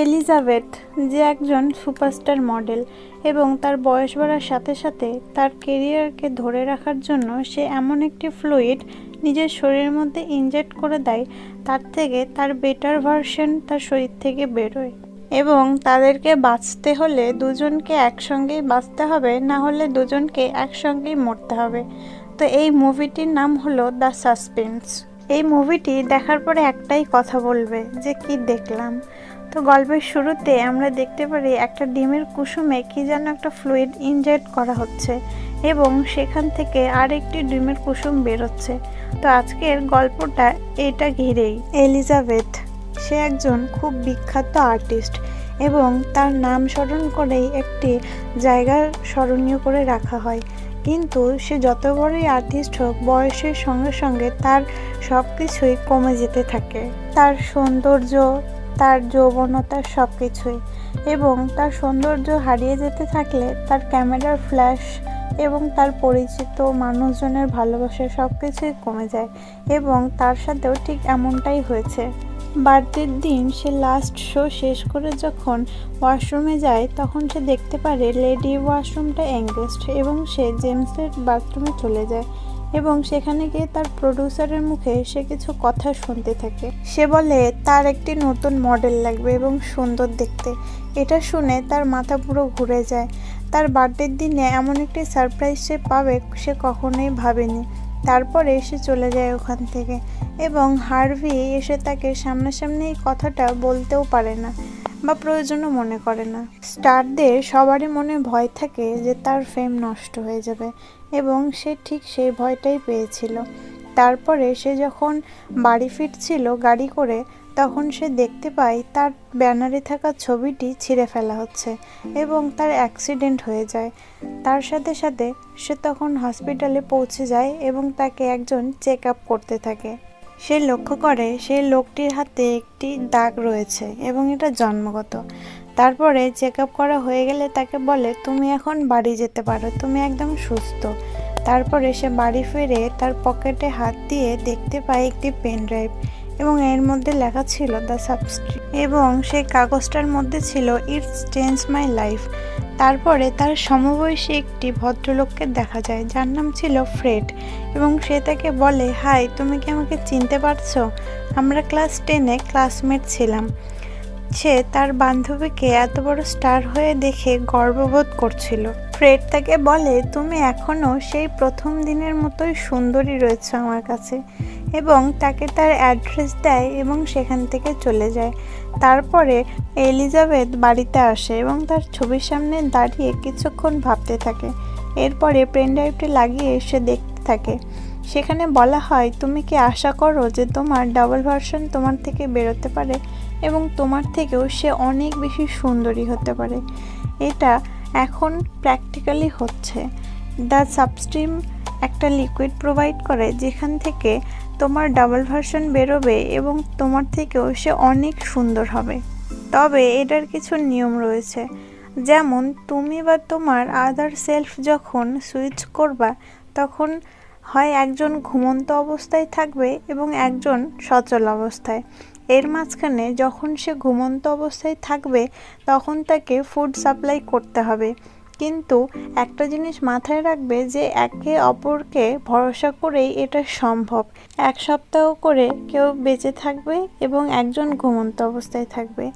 Elizabeth, যে একজন superstar model এবং তার বয়স বাড়ার সাথে সাথে তার কেরিয়ারকে ধরে রাখার জন্য সে এমন একটি ফ্লুইড নিজের শরীরের মধ্যে ইনজেক্ট করে দেয়, তার থেকে তার বেটার ভার্সন তার শরীর থেকে বেরোয়। এবং তাদেরকে বাঁচতে হলে দুজনকে একসঙ্গেই বাঁচতে হবে, না হলে দুজনকে একসঙ্গেই মরতে হবে। তো এই মুভিটির নাম হলো দ্য সাসপেন্স। এই মুভিটি দেখার পরে একটাই কথা বলবে যে কি দেখলাম। তো গল্পের শুরুতে আমরা দেখতে পারি একটা ডিমের কুসুমে কি যেন একটা ফ্লুইড ইনজেক্ট করা হচ্ছে এবং সেখান থেকে আরেকটি ডিমের কুসুম বেরোচ্ছে। তো আজকের গল্পটা এটা ঘিরেই। এলিজাবেথ, সে একজন খুব বিখ্যাত আর্টিস্ট এবং তার নাম স্মরণ করেই একটি জায়গা স্মরণীয় করে রাখা হয়। কিন্তু সে যত বড়ই আর্টিস্ট হোক, বয়সের সঙ্গে সঙ্গে তার সব কিছুই কমে যেতে থাকে। তার সৌন্দর্য তার যৌবনতার সব কিছুই এবং তার সৌন্দর্য হারিয়ে যেতে থাকলে তার ক্যামেরার ফ্ল্যাশ এবং তার পরিচিত মানুষজনের ভালোবাসা সব কিছুই কমে যায় এবং তার সাথেও ঠিক এমনটাই হয়েছে। বার্থডের দিন সে লাস্ট শো শেষ করে যখন ওয়াশরুমে যায়, তখন সে দেখতে পারে লেডি ওয়াশরুমটা এঙ্গেজড এবং সে জেমসের বাথরুমে চলে যায়। এবং সেখানে গিয়ে তার প্রডিউসারের মুখে সে কিছু কথা শুনতে থাকে। সে বলে, তার একটি নতুন মডেল লাগবে এবং সুন্দর দেখতে। এটা শুনে তার মাথা পুরো ঘুরে যায়। তার বার্থডের দিনে এমন একটি সারপ্রাইজ সে পাবে সে কখনোই ভাবেনি। তারপরে সে চলে যায় ওখান থেকে এবং হার্ভি এসে তাকে সামনাসামনি এই কথাটা বলতেও পারে না। বা প্রয়োজনও মনে করে না। স্টারদের সবারই মনে ভয় থাকে যে তার ফেম নষ্ট হয়ে যাবে এবং সে ঠিক সেই ভয়টাই পেয়েছিল। তারপরে সে যখন বাড়ি ফিরছিল গাড়ি করে, তখন সে দেখতে পায় তার ব্যানারে থাকা ছবিটি ছিঁড়ে ফেলা হচ্ছে এবং তার অ্যাক্সিডেন্ট হয়ে যায়। তার সাথে সাথে সে তখন হসপিটালে পৌঁছে যায় এবং তাকে একজন চেক আপ করতে থাকে। সে লক্ষ্য করে সেই লোকটির হাতে একটি দাগ রয়েছে এবং এটা জন্মগত। তারপরে চেক আপ করা হয়ে গেলে তাকে বলে, তুমি এখন বাড়ি যেতে পারো, তুমি একদম সুস্থ। তারপরে সে বাড়ি ফিরে তার পকেটে হাত দিয়ে দেখতে পায় একটি পেন ড্রাইভ এবং এর মধ্যে লেখা ছিল, দ্য সাবস্ট্রি এবং সেই কাগজটার মধ্যে ছিল, ইটস চেঞ্জ মাই লাইফ। তারপরে তার সমবয়সী একটি ভদ্রলোককে দেখা যায়, যার নাম ছিল ফ্রেড। এবং সে তাকে বলে, হাই, তুমি কি আমাকে চিনতে পারছ? আমরা ক্লাস টেনে ক্লাসমেট ছিলাম। সে তার বান্ধবীকে এত বড় স্টার হয়ে দেখে গর্ববোধ করছিল। ফ্রেড তাকে বলে, তুমি এখনও সেই প্রথম দিনের মতোই সুন্দরী রয়েছে আমার কাছে। এবং তাকে তার অ্যাড্রেস দেয় এবং সেখান থেকে চলে যায়। তারপরে এলিজাবেথ বাড়িতে আসে এবং তার ছবির সামনে দাঁড়িয়ে কিছুক্ষণ ভাবতে থাকে। এরপরে পেন ড্রাইভটি লাগিয়ে সে দেখতে থাকে। সেখানে বলা হয়, তুমি কি আশা করো যে তোমার ডাবল ভার্সন তোমার থেকে বেরোতে পারে এবং তোমার থেকেও সে অনেক বেশি সুন্দরী হতে পারে? এটা এখন প্র্যাকটিক্যালি হচ্ছে। দ্য সাবস্ট্রিম একটা লিকুইড প্রোভাইড করে, যেখান থেকে তোমার ডাবল ভার্সন বেরোবে এবং তোমার থেকেও সে অনেক সুন্দর হবে। তবে এটার কিছু নিয়ম রয়েছে। যেমন, তুমি বা তোমার আদার সেলফ যখন সুইচ করবা, তখন হয় একজন ঘুমন্ত অবস্থায় থাকবে এবং একজন সচল অবস্থায়। এর মাঝখানে যখন সে ঘুমন্ত অবস্থায় থাকবে, তখন তাকে ফুড সাপ্লাই করতে হবে। কিন্তু একটা জিনিস মাথায় রাখবে যে একে অপরকে ভরসা করেই এটা সম্ভব। এক সপ্তাহ করে কেউ বেঁচে থাকবে এবং একজন ঘুমন্ত অবস্থায় থাকবে।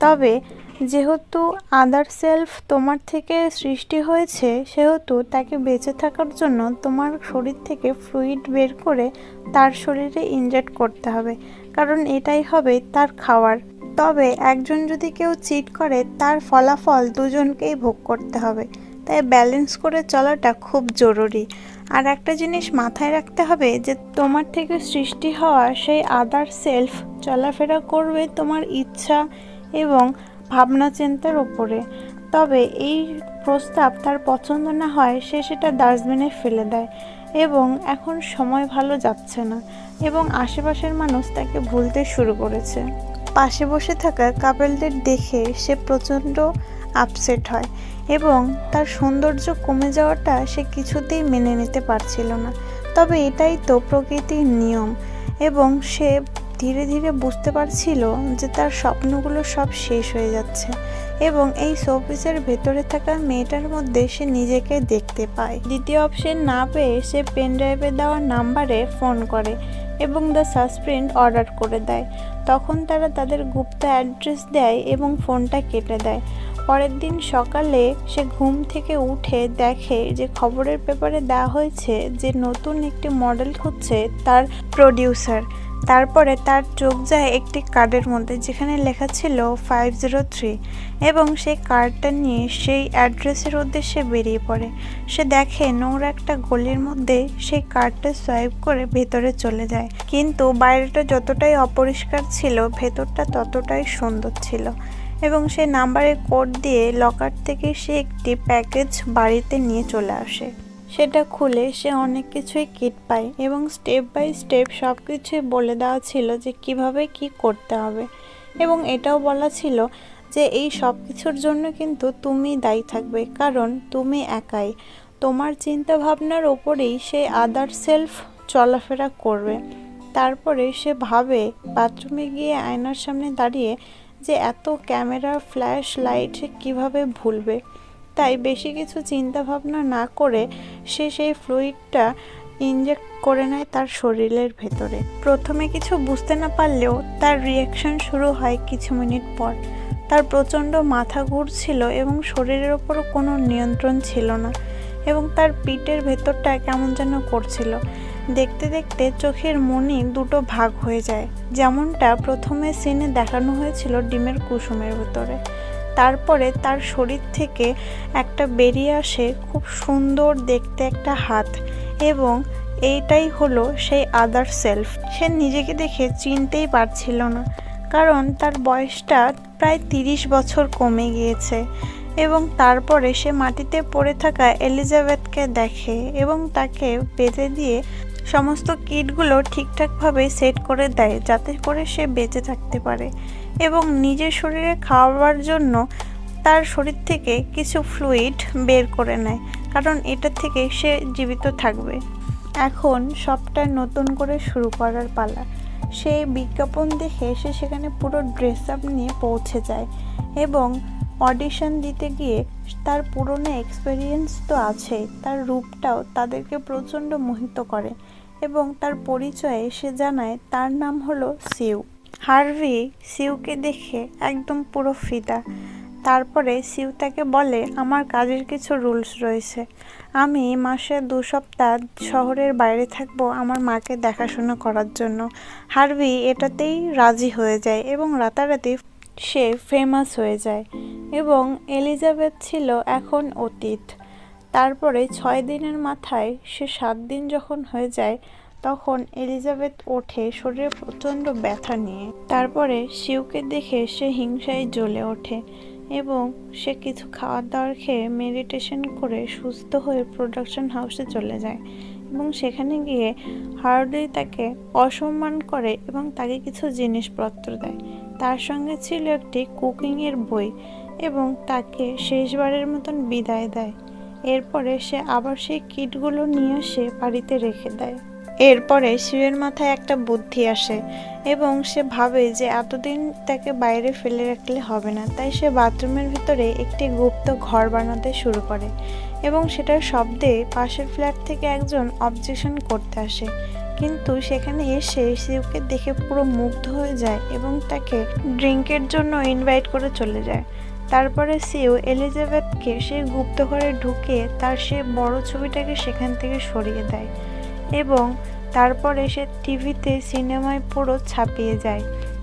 তবে যেহেতু আদার সেলফ তোমার থেকে সৃষ্টি হয়েছে, সেহেতু তাকে বেঁচে থাকার জন্য তোমার শরীর থেকে ফ্লুইড বের করে তার শরীরে ইনজেক্ট করতে হবে। কারণ এটাই হবে তার খাওয়ার। তবে একজন যদি কেউ চিট করে, তার ফলাফল দুজনকেই ভোগ করতে হবে। তাই ব্যালেন্স করে চলাটা খুব জরুরি। আর একটা জিনিস মাথায় রাখতে হবে যে, তোমার থেকে সৃষ্টি হওয়া সেই আদার সেলফ চলাফেরা করবে তোমার ইচ্ছা এবং ভাবনা চিন্তার ওপরে তবে এই প্রস্তাব তার পছন্দ না হয়, সে সেটা ডাস্টবিনে ফেলে দেয় এবং এখন সময় ভালো যাচ্ছে না এবং আশেপাশের মানুষ তাকে ভুলতে শুরু করেছে। পাশে বসে থাকা কাপেলদের দেখে সে প্রচণ্ড আপসেট হয় এবং তার সৌন্দর্য কমে যাওয়াটা সে কিছুতেই মেনে নিতে পারছিল না। তবে এটাই তো প্রকৃতির নিয়ম এবং সে ধীরে ধীরে বুঝতে পারছিল যে তার স্বপ্নগুলো সব শেষ হয়ে যাচ্ছে এবং এই শোপিসের ভেতরে থাকা মেয়েটার মধ্যে সে নিজেকে দেখতে পায়। দ্বিতীয় অপশন না পেয়ে সে পেন ড্রাইভে দেওয়া নাম্বারে ফোন করে। এবং দ্য সাসপ্রিন্ট অর্ডার করে দেয়। তখন তারা তাদের গুপ্ত অ্যাড্রেস দেয় এবং ফোনটা কেটে দেয়। পরের দিন সকালে সে ঘুম থেকে উঠে দেখে যে খবরের পেপারে দেওয়া হয়েছে যে নতুন একটি মডেল হচ্ছে তার প্রডিউসার তারপরে তার চোখ যায় একটি কার্ডের মধ্যে যেখানে লেখা ছিল ফাইভ জিরো থ্রি এবং সেই কার্ডটা নিয়ে সেই অ্যাড্রেসের উদ্দেশ্যে বেরিয়ে পড়ে। সে দেখে নোংরা একটা গলির মধ্যে সেই কার্ডটা সোয়াইপ করে ভেতরে চলে যায়। কিন্তু বাইরেটা যতটাই অপরিষ্কার ছিল, ভেতরটা ততটাই সুন্দর ছিল এবং সে নাম্বারের কোড দিয়ে লকার থেকে সে একটি প্যাকেজ বাড়িতে নিয়ে চলে আসে। সেটা খুলে সে অনেক কিছুই কিট পায় এবং স্টেপ বাই স্টেপ সব কিছুই বলে দেওয়া ছিল যে কীভাবে কি করতে হবে। এবং এটাও বলা ছিল যে এই সব কিছুর জন্য কিন্তু তুমি দায়ী থাকবে, কারণ তুমি একাই। তোমার চিন্তা ভাবনার ওপরেই সে আদার সেলফ চলাফেরা করবে। তারপরে সে ভাবে, বাথরুমে গিয়ে আয়নার সামনে দাঁড়িয়ে যে এত ক্যামেরা ফ্ল্যাশ লাইট সে কীভাবে ভুলবে। তাই বেশি কিছু চিন্তা ভাবনা না করে সে সেই ফ্লুইডটা ইনজেক্ট করে নেয় তার শরীরের ভেতরে। প্রথমে কিছু বুঝতে না পারলেও তার রিয়াকশন শুরু হয় কিছু মিনিট পর। তার প্রচণ্ড মাথা ঘুরছিল এবং শরীরের ওপর কোনো নিয়ন্ত্রণ ছিল না এবং তার পিঠের ভেতরটা কেমন যেন করছিল। দেখতে দেখতে চোখের মনি দুটো ভাগ হয়ে যায়। যেমনটা প্রথমে সিনে দেখানো হয়েছিল ডিমের কুসুমের ভেতরে। তারপরে তার শরীর থেকে একটা বেরিয়ে আসে খুব সুন্দর দেখতে একটা হাত এবং এইটাই হলো সেই আদার সেলফ সে নিজেকে দেখে চিনতেই পারছিল না, কারণ তার বয়সটা প্রায় তিরিশ বছর কমে গিয়েছে এবং তারপরে সে মাটিতে পড়ে থাকা এলিজাবেথকে দেখে এবং তাকে বেঁধে দিয়ে সমস্ত কিটগুলো ঠিকঠাকভাবে সেট করে দেয় যাতে করে সে বেঁচে থাকতে পারে। এবং নিজের শরীরে খাওয়াবার জন্য তার শরীর থেকে কিছু ফ্লুইড বের করে নেয়, কারণ এটা থেকে সে জীবিত থাকবে। এখন সবটা নতুন করে শুরু করার পালা। সে বিজ্ঞাপন দেখে সে সেখানে পুরো ড্রেস আপ নিয়ে পৌঁছে যায় এবং অডিশন দিতে গিয়ে তার পুরনো এক্সপেরিয়েন্স তো আছেই, তার রূপটাও তাদেরকে প্রচণ্ড মোহিত করে এবং তার পরিচয়ে সে জানায় তার নাম হলো সিউ। হারভি সিউকে দেখে একদম পুরো ফিদা। তারপরে সিউ তাকে বলে, আমার কাজের কিছু রুলস রয়েছে। আমি মাসে দু সপ্তাহ শহরের বাইরে থাকব আমার মাকে দেখাশোনা করার জন্য হারভি এটাতেই রাজি হয়ে যায় এবং রাতারাতি সে ফেমাস হয়ে যায় এবং এলিজাবেথ ছিল এখন অতীত। তারপরে ছয় দিনের মাথায় সে সাত দিন যখন হয়ে যায় তখন এলিজাবেথ ওঠে শরীরে প্রচণ্ড ব্যথা নিয়ে। তারপরে শিউকে দেখে সে হিংসায় জ্বলে ওঠে এবং সে কিছু খাওয়ার দাওয়ার খেয়ে মেডিটেশন করে সুস্থ হয়ে প্রোডাকশন হাউসে চলে যায় এবং সেখানে গিয়ে হার্ডি তাকে অসম্মান করে এবং তাকে কিছু জিনিসপত্র দেয়। তার সঙ্গে ছিল একটি কুকিংয়ের বই এবং তাকে শেষবারের মতন বিদায় দেয়। এরপরে সে আবার সেই কিটগুলো নিয়ে এসে বাড়িতে রেখে দেয়। এরপরে শিবের মাথায় একটা বুদ্ধি আসে এবং সে ভাবে যে এতদিন তাকে বাইরে ফেলে রাখলে হবে না। তাই সে বাথরুমের ভিতরে একটি গুপ্ত ঘর বানাতে শুরু করে এবং সেটার শব্দে পাশের ফ্ল্যাট থেকে একজন অবজেকশন করতে আসে। কিন্তু সেখানে এসে শিবকে দেখে পুরো মুগ্ধ হয়ে যায় এবং তাকে ড্রিঙ্কের জন্য ইনভাইট করে চলে যায়। তারপরে সিও এলিজাবেথকে সে গুপ্ত ঘরে ঢুকে তার সে বড় ছবিটাকে সেখান থেকে সরিয়ে দেয়। এবং তারপরে সে টিভিতে সিনেমায় পুরো ছাপিয়ে যায়।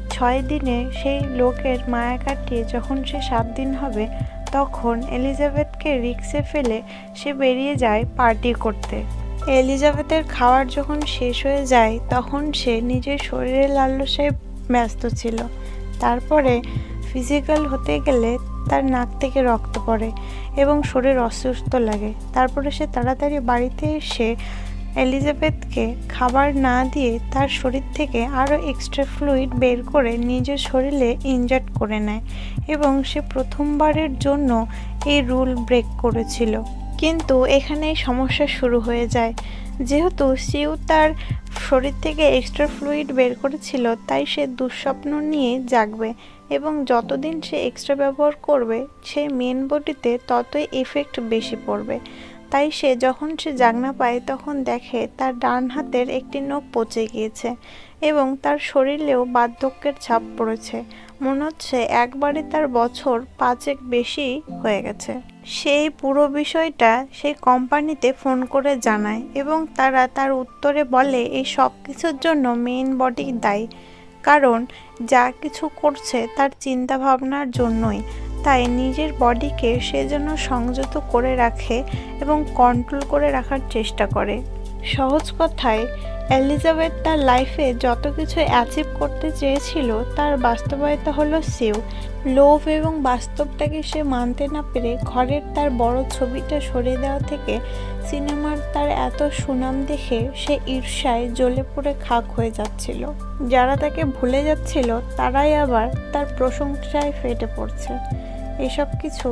ছয় দিনে সেই লোকের মায়া কাটিয়ে যখন সে সাত দিন হবে, তখন এলিজাবেথকে রিক্সে ফেলে সে বেরিয়ে যায় পার্টি করতে। এলিজাবেথের খাওয়ার যখন শেষ হয়ে যায়, তখন সে নিজের শরীরের লালসায় ব্যস্ত ছিল। তারপরে ফিজিক্যাল হতে গেলে তার নাক থেকে রক্ত পড়ে এবং শরীর অসুস্থ লাগে। তারপরে সে তাড়াতাড়ি বাড়িতে এসে এলিজাবেথকে খাবার না দিয়ে তার শরীর থেকে আরও এক্সট্রা ফ্লুইড বের করে নিজের শরীরে ইনজেক্ট করে নেয় এবং সে প্রথমবারের জন্য এই রুল ব্রেক করেছিল। কিন্তু এখানেই সমস্যা শুরু হয়ে যায়। যেহেতু সিউ তার শরীর থেকে এক্সট্রা ফ্লুইড বের করেছিল, তাই সে দুঃস্বপ্ন নিয়ে জাগবে এবং যতদিন সে এক্সট্রা ব্যবহার করবে, সে মেন বডিতে ততই এফেক্ট বেশি পড়বে। তাই সে যখন সে জাগনা পায় তখন দেখে তার ডান হাতের একটি নখ পচে গিয়েছে এবং তার শরীরেও বার্ধক্যের ছাপ পড়েছে। মনে হচ্ছে একবারে তার বছর পাঁচেক বেশি হয়ে গেছে। সেই পুরো বিষয়টা সেই কোম্পানিতে ফোন করে জানায় এবং তারা তার উত্তরে বলে, এই সব কিছুর জন্য মেইন বডি দায়ী। কারণ যা কিছু করছে তার চিন্তা ভাবনার জন্যই। তাই নিজের বডিকে সে যেন সংযত করে রাখে এবং কন্ট্রোল করে রাখার চেষ্টা করে। সহজ কথায়, এলিজাবেথ তার লাইফে যত কিছু অ্যাচিভ করতে চেয়েছিল তার বাস্তবায়িত হলো সেও। লোভ এবং বাস্তবটাকে সে মানতে না পেরে ঘরের তার বড় ছবিটা সরিয়ে দেওয়া থেকে সিনেমার তার এত সুনাম দেখে সে ঈর্ষায় জ্বলে পড়ে খাক হয়ে যাচ্ছিল। যারা তাকে ভুলে যাচ্ছিল, তারাই আবার তার প্রশংসায় ফেটে পড়ছে। এসব কিছু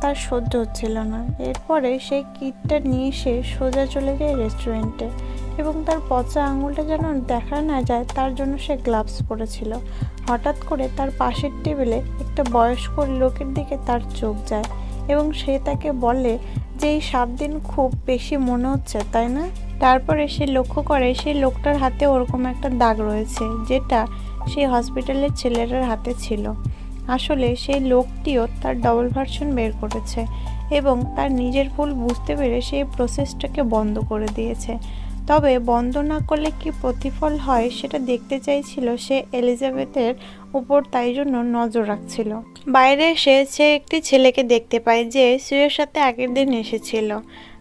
তার সহ্য হচ্ছিল না। এরপরে সেই কিটটা নিয়ে সে সোজা চলে যায় রেস্টুরেন্টে এবং তার পচা আঙুলটা যেন দেখা না যায়, তার জন্য সে গ্লাভস পরেছিল। হঠাৎ করে তার পাশের টেবিলে একটা বয়স্ক লোকের দিকে তার চোখ যায় এবং সে তাকে বলে যে, এই সাত দিন খুব বেশি মনে হচ্ছে, তাই না? তারপরে সে লক্ষ্য করে সেই লোকটার হাতে ওরকম একটা দাগ রয়েছে, যেটা সেই হসপিটালের ছেলেটার হাতে ছিল। আসলে সেই লোকটিও তার ডবল ভার্সন বের করেছে এবং তার নিজের ভুল বুঝতে পেরে সেই প্রসেসটাকে বন্ধ করে দিয়েছে। তবে বন্ধ না করলে কি প্রতিফল হয় সেটা দেখতে চাইছিল সে এলিজাবেথের উপর, তাই জন্য নজর রাখছিল। বাইরে এসে সে একটি ছেলেকে দেখতে পায় যে সুয়ের সাথে আগের দিন এসেছিল।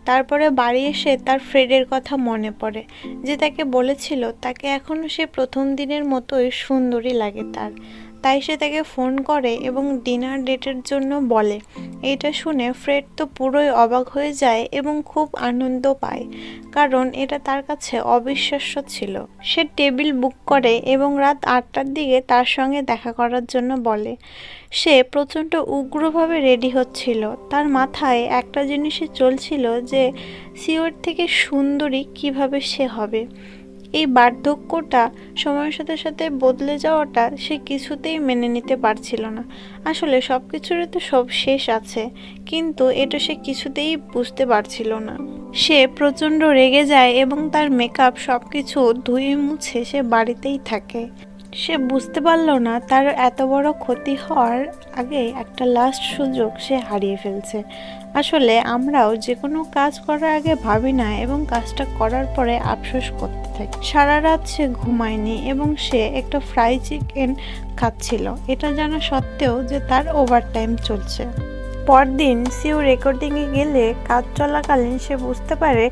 তারপরে বাড়ি এসে তার ফ্রেডের কথা মনে পড়ে, যে তাকে বলেছিল তাকে এখনও সে প্রথম দিনের মতোই সুন্দরী লাগে তার। তাই সে তাকে ফোন করে এবং ডিনার ডেটের জন্য বলে। এটা শুনে ফ্রেড তো পুরোই অবাক হয়ে যায় এবং খুব আনন্দ পায়, কারণ এটা তার কাছে অবিশ্বাস্য ছিল। সে টেবিল বুক করে এবং রাত আটটার দিকে তার সঙ্গে দেখা করার জন্য বলে। সে প্রচণ্ড উগ্রভাবে রেডি হচ্ছিল। তার মাথায় একটা জিনিসে চলছিল যে, সিওর থেকে সুন্দরী কীভাবে সে হবে? এই বার্ধক্যটা সময়ের সাথে সাথে বদলে যাওয়াটা সে কিছুতেই মেনে নিতে পারছিল না। আসলে সব কিছুরই তো সব শেষ আছে, কিন্তু এটা সে কিছুতেই বুঝতে পারছিল না। সে প্রচণ্ড রেগে যায় এবং তার মেকআপ সব কিছু ধুয়ে মুছে সে বাড়িতেই থাকে। সে বুঝতে পারল না তার এত বড় ক্ষতি হওয়ার আগে একটা লাস্ট সুযোগ সে হারিয়ে ফেলছে। আসলে আমরাও যে কোনো কাজ করার আগে ভাবি না এবং কাজটা করার পরে আফসোস করতে থাকি। সারা রাত সে ঘুমায়নি এবং সে একটা ফ্রাই চিকেন খাচ্ছিল। এটা জানা সত্ত্বেও যে তার ওভার টাইম চলছে। পরদিন সিও রেকর্ডিংয়ে গেলে কাজ চলাকালীন সে বুঝতে পারে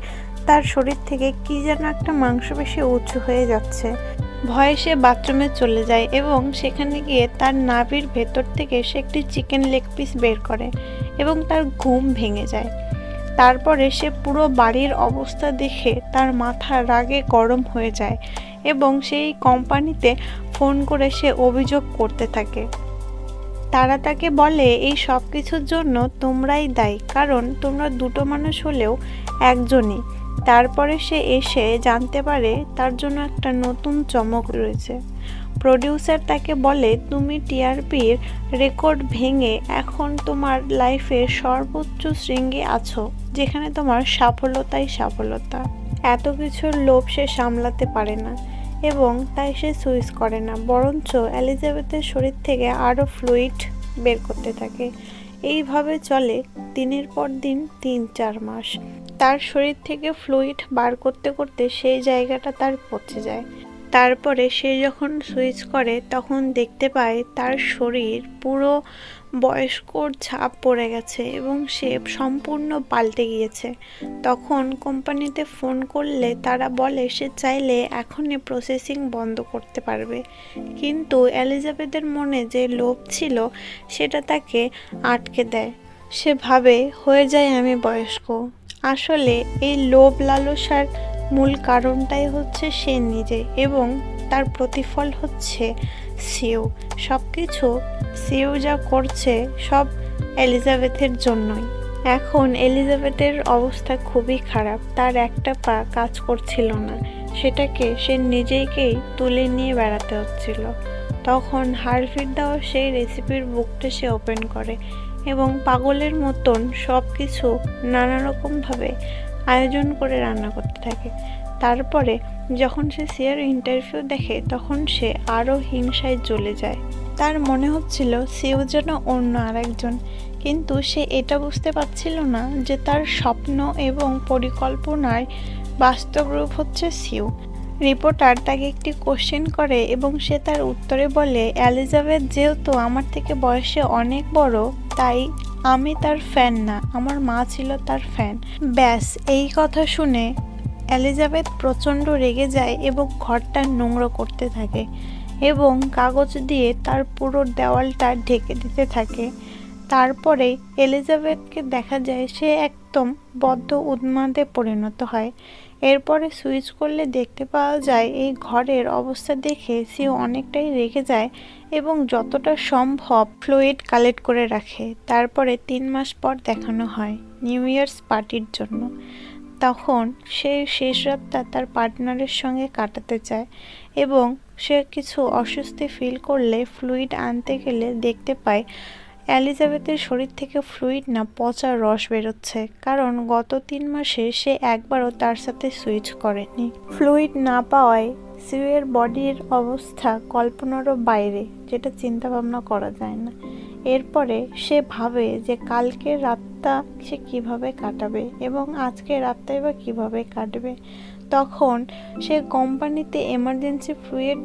তার শরীর থেকে কি যেন একটা মাংসপেশি উঁচু হয়ে যাচ্ছে। ভয়ে সে বাথরুমে চলে যায় এবং সেখানে গিয়ে তার নাভির ভেতর থেকে সে একটি চিকেন লেগ পিস বের করে এবং তার ঘুম ভেঙে যায়। তারপরে সে পুরো বাড়ির অবস্থা দেখে তার মাথা রাগে গরম হয়ে যায় এবং সেই কোম্পানিতে ফোন করে সে অভিযোগ করতে থাকে। তারা তাকে বলে, এই সব কিছুর জন্য তোমরাই দায়ী, কারণ তোমরা দুটো মানুষ হলেও একজনই। তারপরে সে এসে জানতে পারে তার জন্য একটা নতুন চমক রয়েছে। প্রডিউসার তাকে বলে, তুমি টিআরপির রেকর্ড ভেঙে এখন তোমার লাইফের সর্বোচ্চ শৃঙ্গে আছো, যেখানে তোমার সাফল্যতাই সাফল্যতা। এত কিছুর লোভ সে সামলাতে পারে না। এবং তাই সে সুইচ করে না, বরঞ্চ এলিজাবেথের শরীর থেকে আরও ফ্লুইড বের করতে থাকে। এইভাবে চলে দিনের পর দিন তিন চার মাস। তার শরীর থেকে ফ্লুইড বার করতে করতে সেই জায়গাটা তার পচে যায়। তারপরে সে যখন সুইচ করে, তখন দেখতে পায় তার শরীর পুরো বয়স্কর ছাপ পড়ে গেছে এবং সে সম্পূর্ণ পাল্টে গিয়েছে। তখন কোম্পানিতে ফোন করলে তারা বলে, সে চাইলে এখনই প্রসেসিং বন্ধ করতে পারবে। কিন্তু এলিজাবেথের মনে যে লোভ ছিল, সেটা তাকে আটকে দেয়। সে ভাবে, হয়ে যায় আমি বয়স্ক। আসলে এই লোভ লালসার মূল কারণটাই হচ্ছে সে নিজে এবং তার প্রতিফল হচ্ছে সিও সব কিছু সিও যা করছে সব এলিজাবেথের জন্যই। এখন এলিজাবেথের অবস্থা খুবই খারাপ, তার একটা পা কাজ করছিল না, সেটাকে সে নিজেকেই তুলে নিয়ে বেড়াতে হচ্ছিল। তখন হারফির দেওয়া সেই রেসিপির বুকটা সে ওপেন করে এবং পাগলের মতন সব কিছু নানা রকমভাবে আয়োজন করে রান্না করতে থাকে। তারপরে যখন সে সিয়ার ইন্টারভিউ দেখে, তখন সে আরও হিংসায় জ্বলে যায়। তার মনে হচ্ছিল সেও যেন অন্য আরেকজন, কিন্তু সে এটা বুঝতে পারছিল না যে তার স্বপ্ন এবং পরিকল্পনায় বাস্তব রূপ হচ্ছে সিউ রিপোর্টার তাকে একটি কোশ্চেন করে এবং সে তার উত্তরে বলে অ্যালিজাবেথ যেহেতু আমার থেকে বয়সে অনেক বড়, তাই আমি তার ফ্যান না, আমার মা ছিল তার ফ্যান। ব্যাস, এই কথা শুনে এলিজাবেথ প্রচণ্ড রেগে যায় এবং ঘরটা নোংরা করতে থাকে এবং কাগজ দিয়ে তার পুরো দেওয়ালটা ঢেকে দিতে থাকে। তারপরে এলিজাবেথকে দেখা যায় সে একদম বদ্ধ উন্মাদে পরিণত হয়। এরপরে সুইচ করলে দেখতে পাওয়া যায় এই ঘরের অবস্থা দেখে সে অনেকটাই রেগে যায় এবং যতটা সম্ভব ফ্লুইড কালেক্ট করে রাখে। তারপরে তিন মাস পর দেখানো হয় নিউ ইয়ার্স পার্টির জন্য। তখন সে শেষ রাতটা তার পার্টনারের সঙ্গে কাটাতে চায় এবং সে কিছু অস্বস্তি ফিল করলে ফ্লুইড আনতে গেলে দেখতে পায় অ্যালিজাবেথের শরীর থেকে ফ্লুইড না পচা রস বেরোচ্ছে। কারণ গত তিন মাসে সে একবারও তার সাথে সুইচ করেনি। ফ্লুইড না পাওয়ায় সিউয়ের বডির অবস্থা কল্পনারও বাইরে, যেটা চিন্তা ভাবনা করা যায় না। এরপরে সে ভাবে যে কালকের রাতটা সে কীভাবে কাটাবে এবং আজকে রাতটাই বা কীভাবে কাটবে। তখন সে কোম্পানিতে এমার্জেন্সি ফ্লুইড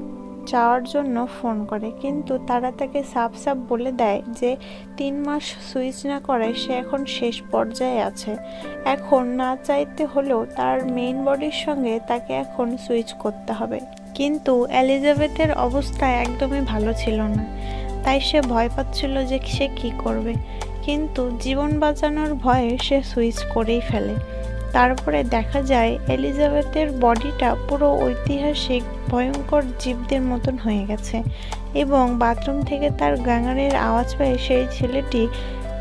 চাওয়ার জন্য ফোন করে। কিন্তু তারা তাকে সাফ সাফ বলে দেয় যে তিন মাস সুইচ না করায় সে এখন শেষ পর্যায়ে আছে। এখন না চাইতে হলেও তার মেইন বডির সঙ্গে তাকে এখন সুইচ করতে হবে। কিন্তু এলিজাবেথের অবস্থা একদমই ভালো ছিল না। তাই সে ভয় পাচ্ছিল যে সে কি করবে। কিন্তু জীবন বাঁচানোর ভয়ে সে সুইচ করেই ফেলে। তারপরে দেখা যায়, এলিজাবেথের বডিটা পুরো ঐতিহাসিক, ভয়ঙ্কর জীবদের মতন হয়ে গেছে এবং বাথরুম থেকে তার গাঙারের আওয়াজ পেয়ে সেই ছেলেটি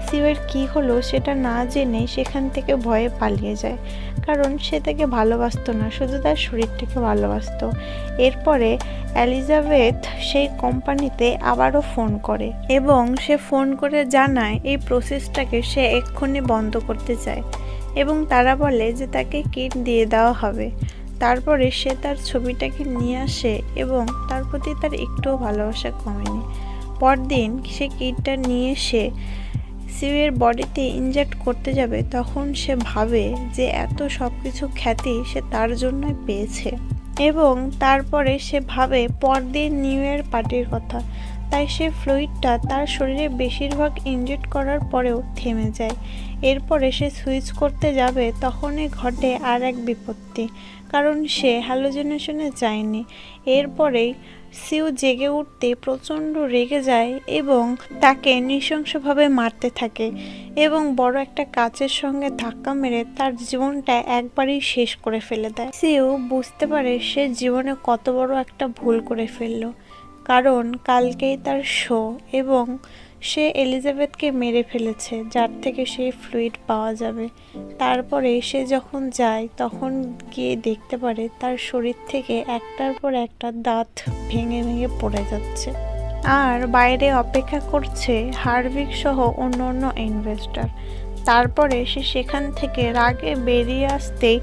সিউয়ের কি হলো সেটা না জেনে সেখান থেকে ভয়ে পালিয়ে যায়। কারণ সে তাকে ভালোবাসতো না, শুধু তার শরীরটাকে ভালোবাসত। এরপরে অ্যালিজাবেথ সেই কোম্পানিতে আবারও ফোন করে এবং সে ফোন করে জানায় এই প্রসেসটাকে সে এক্ষুনি বন্ধ করতে চায় এবং তারা বলে যে তাকে কিট দিয়ে দেওয়া হবে। তারপরে সে তার ছবিটাকে নিয়ে আসে এবং তার প্রতি তার একটুও ভালোবাসা কমেনি। পরদিন সে কিটটা নিয়ে এসে সিউয়ের বডিতে ইনজেক্ট করতে যাবে, তখন সে ভাবে যে এত সব কিছু খ্যাতি সে তার জন্যই পেয়েছে। এবং তারপরে সে ভাবে পরদিন নিউ ইয়ার পার্টির কথা। তাই সে ফ্লুইডটা তার শরীরে বেশিরভাগ ইনজেক্ট করার পরেও থেমে যায়। এরপরে সে সুইচ করতে যাবে, তখনই ঘটে আর এক বিপত্তি, কারণ সে হ্যালোজেনেশনে যায়নি। এরপরেই সিউ জেগে উঠতে প্রচণ্ড রেগে যায় এবং তাকে নৃশংসভাবে মারতে থাকে এবং বড় একটা কাচের সঙ্গে ধাক্কা মেরে তার জীবনটা একবারই শেষ করে ফেলে দেয়। সিউ বুঝতে পারে সে জীবনে কত বড় একটা ভুল করে ফেলল। কারণ কালকেই তার শো এবং সে এলিজাবেথকে মেরে ফেলেছে, যার থেকে সেই ফ্লুইড পাওয়া যাবে। তারপরে সে যখন যায়, তখন গিয়ে দেখতে পারে তার শরীর থেকে একটার পর একটা দাঁত ভেঙে ভেঙে পড়ে যাচ্ছে। আর বাইরে অপেক্ষা করছে হার্ভিক সহ অন্য অন্য ইনভেস্টর তারপরে সে সেখান থেকে রাগে বেরিয়ে আসতেই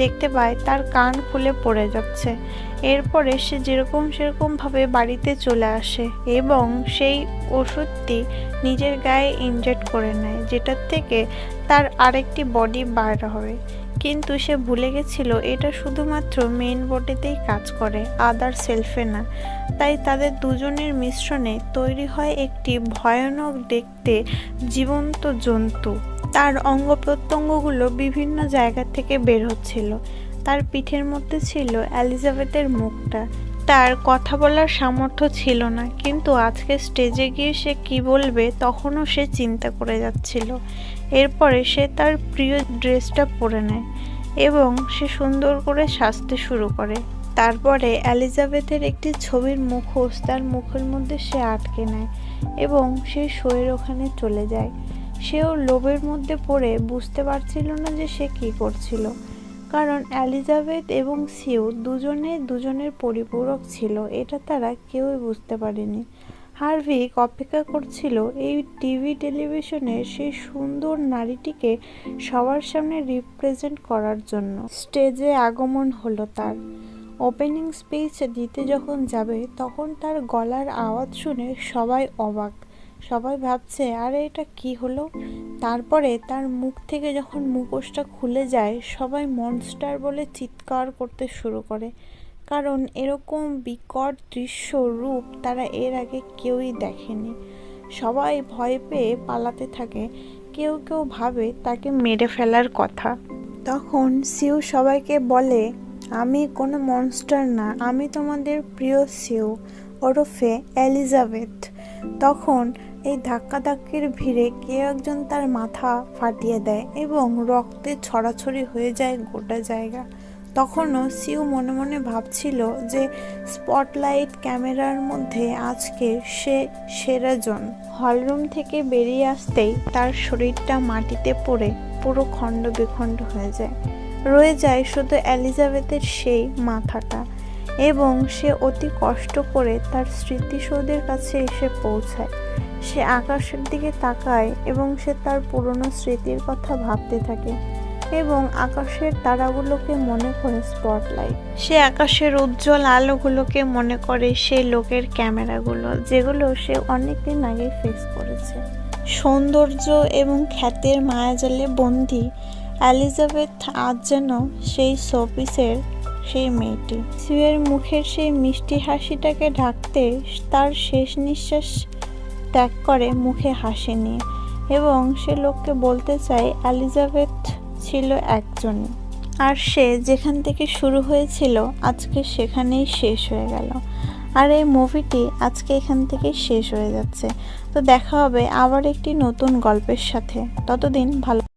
দেখতে পায় তার কান খুলে পড়ে যাচ্ছে। এরপরে সে যেরকম সেরকমভাবে বাড়িতে চলে আসে এবং সেই ওষুধটি নিজের গায়ে ইনজেক্ট করে নেয়, যেটার থেকে তার আরেকটি বডি বার হবে কিন্তু সে ভুলে গেছিল, এটা শুধুমাত্র মেন বডিতেই কাজ করে, আদার সেলফে না। তাই তাদের দুজনের মিশ্রণে তৈরি হয় একটি ভয়ানক দেখতে জীবন্ত জন্তু। তার অঙ্গ প্রত্যঙ্গগুলো বিভিন্ন জায়গা থেকে বের হচ্ছিল। তার পিঠের মধ্যে ছিল অ্যালিজাবেথের মুখটা। তার কথা বলার সামর্থ্য ছিল না, কিন্তু আজকে স্টেজে গিয়ে সে কি বলবে তখনও সে চিন্তা করে যাচ্ছিল। এরপরে সে তার প্রিয় ড্রেসটা পরে নেয় এবং সে সুন্দর করে সাজতে শুরু করে। তারপরে এলিজাবেথের একটি ছবির মুখোশ তার মুখের মধ্যে সে আটকে নেয় এবং সে শোয়ের ওখানে চলে যায়। সেও লোভের মধ্যে পড়ে বুঝতে পারছিল না যে সে কী করছিল। কারণ অ্যালিজাবেথ এবং সিউ দুজনে দুজনের পরিপূরক ছিল, এটা তারা কেউই বুঝতে পারেনি। হার্ভিক অপেক্ষা করছিল এই টিভি টেলিভিশনে সেই সুন্দর নারীটিকে সবার সামনে রিপ্রেজেন্ট করার জন্য। স্টেজে আগমন হলো তার। ওপেনিং স্পিচ দিতে যখন যাবে, তখন তার গলার আওয়াজ শুনে সবাই অবাক। সবাই ভাবছে, আরে, এটা কি হলো? তারপরে তার মুখ থেকে যখন মুখোশটা খুলে যায়, সবাই মনস্টার বলে চিৎকার করতে শুরু করে। কারণ এরকম বিকট দৃশ্য রূপ তারা এর আগে কেউই দেখেনি। সবাই ভয় পেয়ে পালাতে থাকে। কেউ কেউ ভাবে তাকে মেরে ফেলার কথা। তখন সিউ সবাইকে বলে, আমি কোনো মনস্টার না, আমি তোমাদের প্রিয় সিউ, ওরফে এলিজাবেথ। তখন এই ধাক্কাধাক্কির ভিড়ে কেউ একজন তার মাথা ফাটিয়ে দেয় এবং রক্তে ছড়াছড়ি হয়ে যায় গোটা জায়গা। তখনও সিউ মনে মনে ভাবছিল যে স্পটলাইট ক্যামেরার মধ্যে আজকে সে সেরাজন হলরুম থেকে বেরিয়ে আসতেই তার শরীরটা মাটিতে পড়ে, পুরো খণ্ড বিখণ্ড হয়ে যায়। রয়ে যায় শুধু এলিজাবেথের সেই মাথাটা এবং সে অতি কষ্ট করে তার স্মৃতিসৌধের কাছে এসে পৌঁছায়। সে আকাশের দিকে তাকায় এবং সে তার পুরনো স্মৃতির কথা ভাবতে থাকে এবং আকাশের তারাগুলোকে মনে করে স্পটলাইট সে আকাশের উজ্জ্বল আলোগুলোকে মনে করে সেই লোকের ক্যামেরাগুলো, যেগুলো সে অনেকদিন আগে ফেস করেছে। সৌন্দর্য এবং খ্যাতের মায়াজালে বন্দি এলিজাবেথ আজ যেন সেই শোপিসের সেই মেয়েটি। সিউয়ের মুখের সেই মিষ্টি হাসিটাকে ঢাকতে তার শেষ নিঃশ্বাস ত্যাগ করে মুখে হাসি নিয়ে এবং সে লোককে বলতে চাই এলিজাবেথ ছিল একজন। আর সে যেখান থেকে শুরু হয়েছিল, আজকে সেখানেই শেষ হয়ে গেল। আর এই মুভিটি আজকে এখান থেকে শেষ হয়ে যাচ্ছে। তো দেখা হবে আবার একটি নতুন গল্পের সাথে। ততদিন ভালো